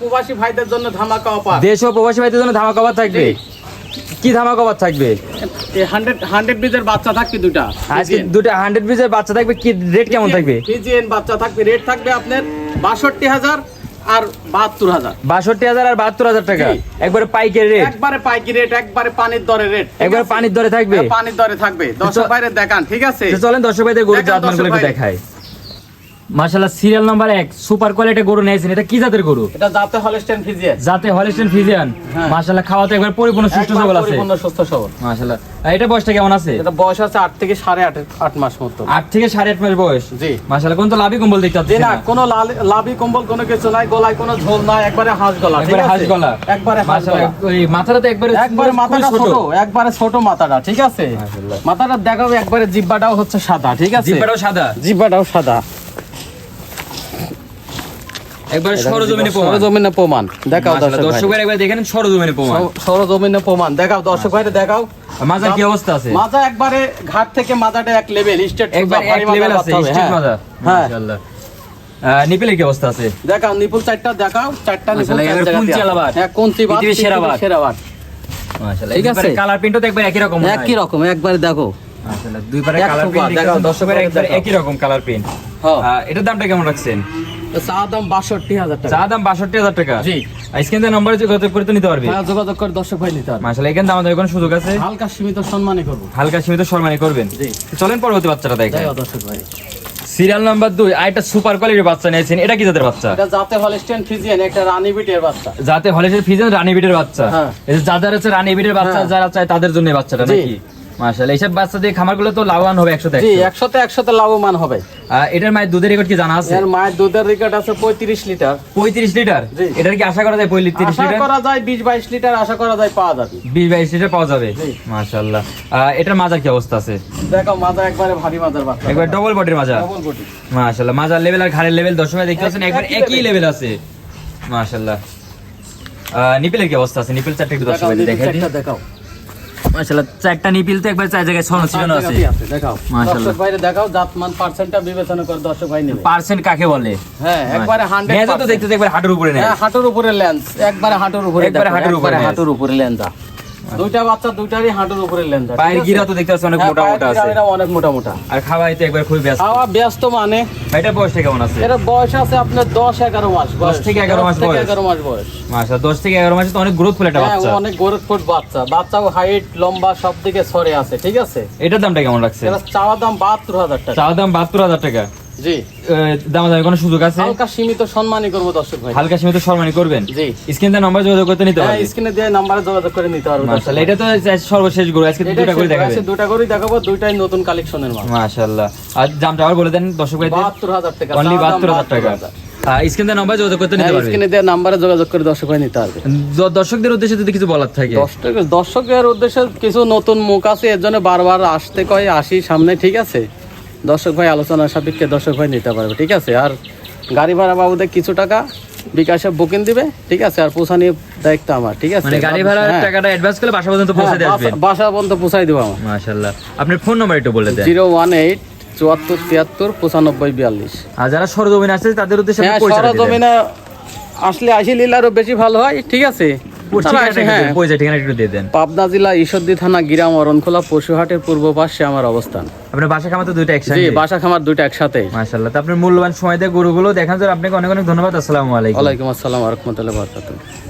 প্রবাসী ভাইদের জন্য ধামাকা অফার দেশ ও প্রবাসী ভাইদের জন্য ধামা কভার থাকবে? কি ধামা কভার থাকবে? হান্ড্রেড হান্ড্রেড বিজের বাচ্চা থাকবে দুটা। আজকে দুটো হান্ড্রেড পিসের বাচ্চা থাকবে কি রেট কেমন থাকবে? ফিজিএন বাচ্চা থাকবে রেট থাকবে আপনার বাষট্টি হাজার আর টাকা। একবারে পাইকের রেট একবারে রেট একবারে পানির দরে রেট একবারে পানির দরে থাকবে? পানির দরে থাকবে। দর্শক বাইরে দেখান ঠিক আছে? চলেন দর্শক ভাইদের। দেখাই। মাশাআল্লাহ সিরিয়াল নাম্বার এক সুপার কোয়ালিটি গরু নিয়েছেন। এটা কি জাতের গরু? এটা যাতে হলস্টেন ফিজিএন যাতে হলিস্টেন ফিজিয়ান হ্যাঁ। মাশাআল্লাহ খাওয়াতে একবার পরিপূর্ণ সুস্থ সবল আছে। পরিপূর্ণ সুস্থ সবল। মাশাআল্লাহ। এটা বয়সটা কেমন আছে? এটা বয়স আছে আট থেকে সাড়ে আট আট মাস মতো। আট থেকে সাড়ে আট মাস বয়স? জি। মাশাআল্লাহ কোন তো লাভই কম্বল দেখতে পাচ্ছি না কোনো লাভি কম্বল কোনো কিছু নাই গলায় কোনো ঝোল নাই একবারে হাঁস গলা ঠিক আছে? হাঁস গলা। একবারে হাঁস গলা। মাথাটা তো একবারে একবারে মাথাটা ছোট একবারে ছোট মাথাটা ঠিক আছে। মাথাটা দেখাবো একবারে জিব্বাটাও হচ্ছে সাদা ঠিক আছে? জিব্বাটাও সাদা। জিব্বাটাও সাদা। একবারে সরজমিনে প্রমাণ। সরজমিনে প্রমাণ। দেখাও দর্শক দর্শক ভাই। একবার দেখেন সরজমিনে প্রমাণ। সরজমিনে প্রমাণ। দেখাও দর্শক ভাইরে দেখাও। মাজার কি অবস্থা আছে? মাজা একবারে ঘাট থেকে মাজাটা এক লেভেল স্টেট একবার এক লেভেল আছে স্ট্রিট মাজা হ্যাঁ। মাশাআল্লাহ। নিপেলের কি অবস্থা আছে? দেখাও নিপুল চারটা দেখাও। চারটা নিপুল কুঞ্চি আলাবাদ। হ্যাঁ বাদ সেরা। সেরা মাশাআল্লাহ ঠিক আছে? কালার প্রিন্টও তো একবার একই রকম একই রকম একবারে দেখো। মাশাআল্লাহ দুই পারে কালার প্রিন্ট দেখাও, দর্শকের একবার একই রকম কালার প্রিন্ট হ্যাঁ। এটার দামটা কেমন রাখছেন? চা দাম বাষট্টি হাজার টাকা। চা দাম বাষট্টি হাজার টাকা? জি। স্ক্রিন নম্বরে যোগাযোগ করে তো নিতে পারবি। হ্যাঁ যোগাযোগ করে দর্শক ভাই নিতে হবে মাশাআল্লাহ এখানে আমাদের কোনো সুযোগ আছে। হালকা সীমিত সম্মানই করব। হালকা সীমিত সম্মানী করবেন। জি। চলেন পরবর্তী বাচ্চাটা দেখেন দর্শক ভাই। সিরিয়াল নাম্বার দুই আর একটা সুপার কোয়ালিটির বাচ্চা নিয়েছেন। এটা কি জাতের বাচ্চা? এটা হলস্টেন একটা রানী বিটের বাচ্চা। রানী বিটের হ্যাঁ। যাদের হচ্ছে রানী বিটের বাচ্চা হ্যাঁ। যারা চায় তাদের জন্য বাচ্চাটা নাকি? মাশাআল্লাহ এইসব বাচ্চা দিয়ে খামারগুলো তো লাভবান হবে একশো জি একশোতে একশোতে লাভবান হবে। এটার মায়ের দুধের রেকর্ড কি জানা আছে? এর মায়ের দুধের রেকর্ড আছে পঁয়ত্রিশ লিটার। পঁয়ত্রিশ লিটার? জি। এটার কি আশা করা যায় পঁয়ত্রিশ আশা করা যায় বিশ বাইশ লিটার আশা করা যায় পাওয়া যাবে। বিশ বাইশ লিটার পাওয়া যাবে? জি। মাশাআল্লাহ। এটার মাজার কি অবস্থা আছে? দেখো মাজা একবারে ভারী মাজার বাচ্চা। একবার ডবল বডির মাজা? ডবল বডি মাশাআল্লাহ মাজার লেভেল আর ঘাড়ের লেভেল দশ সময় দেখতে পাচ্ছেন এক- একবার একই। লেভেল আছে। মাশাআল্লাহ। নিপিলের কি অবস্থা আছে? নিপিল চারটা একটু দশ দেখাও দেখে দিন দেখাও। মাশাআল্লাহ চারটা নিপিল তো একবার চার জায়গায় ছড়ানো আছে। দেখাও। মাশাআল্লাহ। দর্শক ভাইরে দেখাও জাতমান পার্সেন্টটা বিবেচনা করে দর্শক ভাই নেবে। পার্সেন্ট কাকে বলে? হ্যাঁ একবারে 100 মেজা তো দেখতে একবার হাঁটুর উপরে নেয় হ্যাঁ হাঁটুর উপরে লেন্স একবারে হাঁটুর উপরে একবারে হাঁটুর উপরে। হাঁটুর উপরে লেন্সা দুইটা বাচ্চা দুইটারই হাঁটুর উপরে পায়ের গিরা তো দেখতে অনেক মোটা মোটা আছে। অনেক মোটা মোটা। আর খাওয়াইতে একবার খুবই ব্যস্ত। খাওয়া ব্যস্ত মানে? এটা বয়সটা কেমন আছে? এর বয়স আছে আপনার দশ এগারো মাস বয়স। থেকে 11 মাস বয়স। এগারো মাস বয়স। মাশাআল্লাহ দশ থেকে এগারো মাসে তো অনেক একটা হ্যাঁ ও বাচ্চা। অনেক গোরত ফুট বাচ্চা। বাচ্চাও হাইট লম্বা সব দিকে সরে আছে ঠিক আছে? এটার দামটা কেমন রাখছে এর চাওয়া দাম বাহাত্তর হাজার টাকা। চাওয়া দাম বাহাত্তর হাজার টাকা। জি। দাম কোনো সুযোগ আছে? হালকা সীমিত সম্মানই করব দর্শক ভাই। হালকা সীমিত সম্মানী করবেন? জি। স্ক্রিন নম্বর যোগাযোগ করতে নিতে পারবেন? স্ক্রিনে দিয়ে নাম্বারে যোগাযোগ করে নিতে দর্শক মাশাআল্লাহ এটা তো সর্বশেষ গরু আজকে এটা করে দেখাবেন। বয়সে দুটা করেই দেখাবো দুইটাই নতুন কালেকশনের মাল। মাশাআল্লাহ। আর দামটা আবার বলে দেন দর্শক ভাইদের। বাহাত্তর টাকা অনলি চাওয়া দাম বাহাত্তর হাজার টাকা। 72,000 স্ক্রিন যোগাযোগ করতে নিতে স্ক্রিনে দিয়ে নাম্বারে যোগাযোগ করে দর্শক ভাই নিতে পারবে দর্শকদের উদ্দেশ্যে যদি কিছু বলার থাকে। দর্শক দর্শকের উদ্দেশ্যে কিছু নতুন মুখ আছে এর জন্য বারবার আসতে কয় আসি সামনে ঠিক আছে? দর্শক ভাই আলোচনার সাপেক্ষে দর্শক ভাই নিতে পারবে ঠিক আছে? আর গাড়ি ভাড়া বাবুদের কিছু টাকা বিকাশে বুকিং দিবে ঠিক আছে? আর পোষানি দায়িত্ব আমার ঠিক আছে? মানে গাড়ি ভাড়ার হ্যাঁ, টাকাটা অ্যাডভান্স করলে বাসা পর্যন্ত পৌঁছে হ্যাঁ, দিয়ে আসবেন? বাসা- পর্যন্ত পৌঁছাই দেবো আমার। মাশাআল্লাহ। আপনার ফোন নাম্বার একটু বলে দেন। জিরো ওয়ান এইট চুয়াত্তর তিয়াত্তর পঁচানব্বই বিয়াল্লিশ। আর যারা সরজমিন আছে তাদের উদ্দেশ্যে হ্যাঁ আপনি। সরজমিনে আসলে আসি আরও বেশি ভালো হয় ঠিক আছে? হ্যাঁ। পাবনা জেলা ঈশ্বরদী থানা গিরাম অরণখোলা পশুহাটের পূর্ব পাশে আমার অবস্থান। আপনার বাসা খামার তো দুইটা জি একসাথে বাসা খামার দুইটা একসাথে। মাশাআল্লাহ। তো আপনার মূল্যবান সময় দিয়ে গরুগুলো দেখান স্যার আপনাকে অনেক অনেক ধন্যবাদ। আসসালামু আলাইকুম। আসসালাম রহমতুল্লাহ বরকাতুহ।